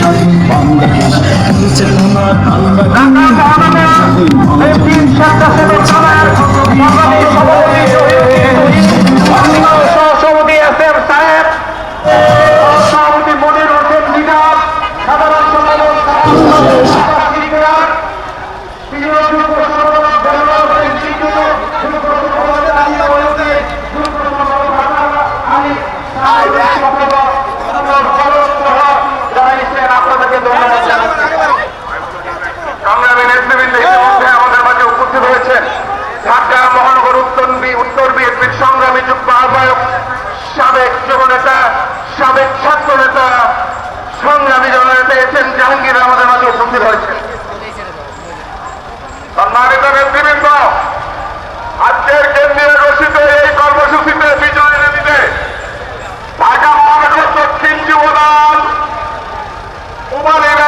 বাংলাদেশ। হয়েছে তোমার আল্লাহ সভাপতি বিএনপির সংগ্রামী যুগ্ম আহ্বায়ক, সাবেক যুব নেতা সাবেক ছাত্র নেতা সংগ্রামী জননেতা এস জাহাঙ্গীর আমাদের মাঝে উপস্থিত নেতৃবৃন্দ আজকের কেন্দ্রীয় ঘোষিত এই কর্মসূচিতে বিজয় রেলিতে ঢাকা মহানগর দক্ষিণ যুবদল উমানী